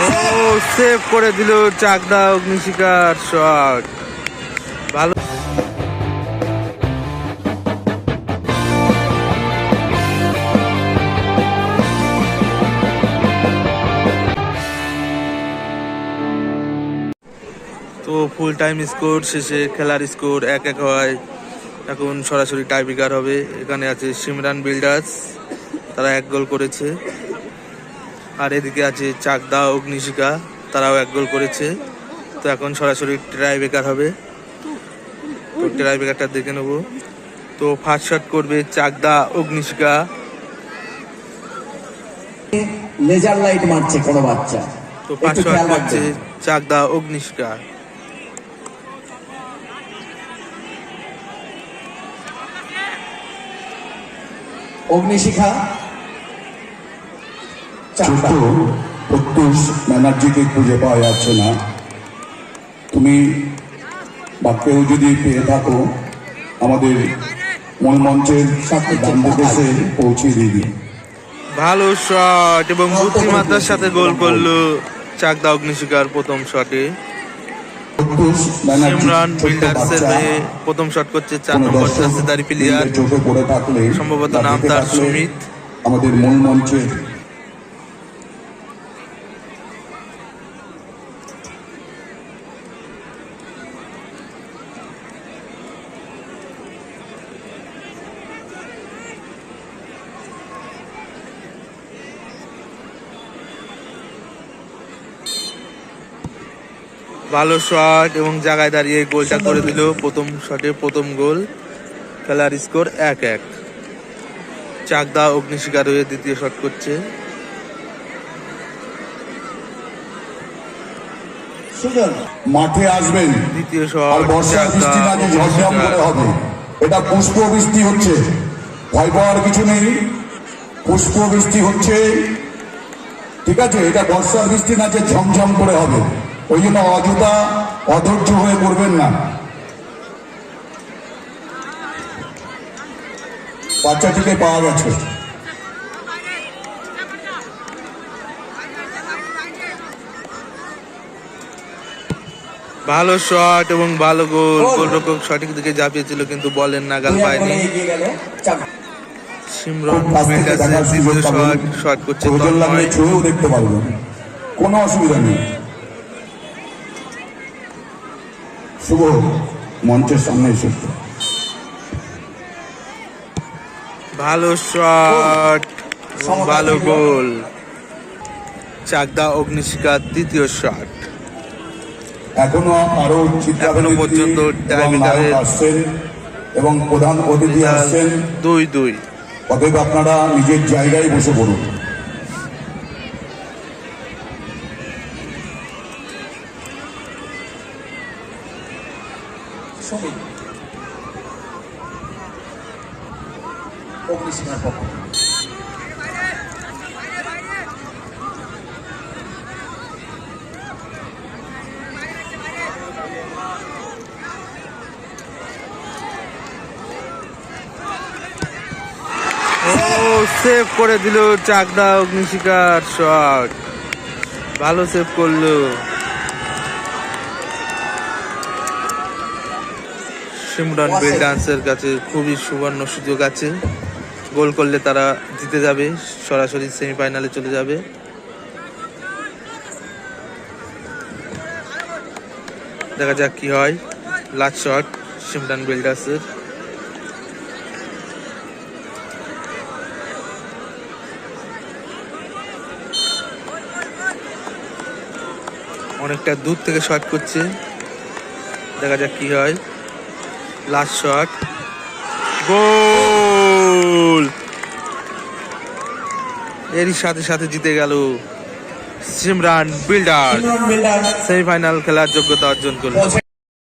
ও save করে দিল চাকদা অগ্নিশিকার শট। ভালো। তো ফুল টাইম স্কোর শেষে খেলার স্কোর এক এক হয়। এখন সরাসরি টাইব্রেকার হবে। এখানে আছে সিমরান বিল্ডার্স তারা এক গোল করেছে। আর এদিকে আছে চাকদা অগ্নিশিকা তারাও এক গোল করেছে। তো এখন সরাসরি ট্রাই বেকার হবে। তো ট্রাই বেকারটা দেখে নেব। তো ফার্স্ট শট করবে চাকদা অগ্নিশিকা লেজার লাইট মারছে কোনো বাচ্চা। তো ফার্স্ট শট করছে চাকদা অগ্নিশিকা অগ্নিশিখা প্রত্যুষ ব্যানার্জিকে খুঁজে পাওয়া যাচ্ছে না। তুমি বা কেউ যদি পেয়ে থাকো আমাদের মূল মঞ্চের ডান দিকে পৌঁছে দিবি। ভালো শট এবং বুদ্ধিমত্তার সাথে গোল করল চাকদা অগ্নিশিকার প্রথম শটে সিমরান বিল্ডার্সের হয়ে প্রথম শট করছে চার নম্বর জার্সিদারি প্লেয়ার। সম্ভবত নাম তার সুমিত। আমাদের মূল মঞ্চের ভালো শট এবং জায়গায় দাঁড়িয়ে গোলটা করে দিল। প্রথম শটে প্রথম গোল খেলার স্কোর এক এক। চাকদা অগ্নিশিকার হয়ে দ্বিতীয় শট করছে। মাঠে আসবেন। দ্বিতীয় শট চাকদা বৃষ্টি না যে ঝমঝম করে হবে। এটা পুষ্প বৃষ্টি হচ্ছে। ভয় পাওয়ার কিছু নেই। পুষ্প বৃষ্টি হচ্ছে। ঠিক আছে এটা বর্ষার বৃষ্টি না যে ঝমঝম করে হবে। ওই জন্য অযথা অধৈর্য হয়ে পড়বেন না। বাচ্চাটিকে পাওয়া গেছে। ভালো শট এবং ভালো গোল গোল। গোলরক্ষক সঠিক দিকে ঝাঁপিয়েছিল কিন্তু বলের নাগাল দুই এক পায়নি। গোলে এগিয়ে সিমরন। শট শট করছে কোনো অসুবিধা নেই। শুভ মঞ্চের সামনে এসেছে ভালো শট ভালো গোল। চাকদা অগ্নিশিকার দ্বিতীয় শট এখনও আরও চিত্রাভিনেত্রী পর্যন্ত আসছেন এবং প্রধান অতিথি আসছেন। দুই দুই। অতএব আপনারা নিজের জায়গায় বসে পড়ুন। সমীর অগ্নিশিখার পক্ষ সেভ করে দিল চাকদা অগ্নিশিকার শট। ভালো সেভ করল। সিমরন বিল ডান্সের কাছে খুবই সুবর্ণ সুযোগ আছে। গোল করলে তারা জিতে যাবে সরাসরি সেমিফাইনালে চলে যাবে। দেখা যাক কি হয়। লাস্ট শট সিমরান বিল্ডার্সের অনেকটা দূর থেকে শট করছে। দেখা যাক কি হয়। লাস্ট শট গোল এরই সাথে সাথে জিতে গেল সিমরান বিল্ডার। সেমিফাইনাল খেলার যোগ্যতা অর্জন করল।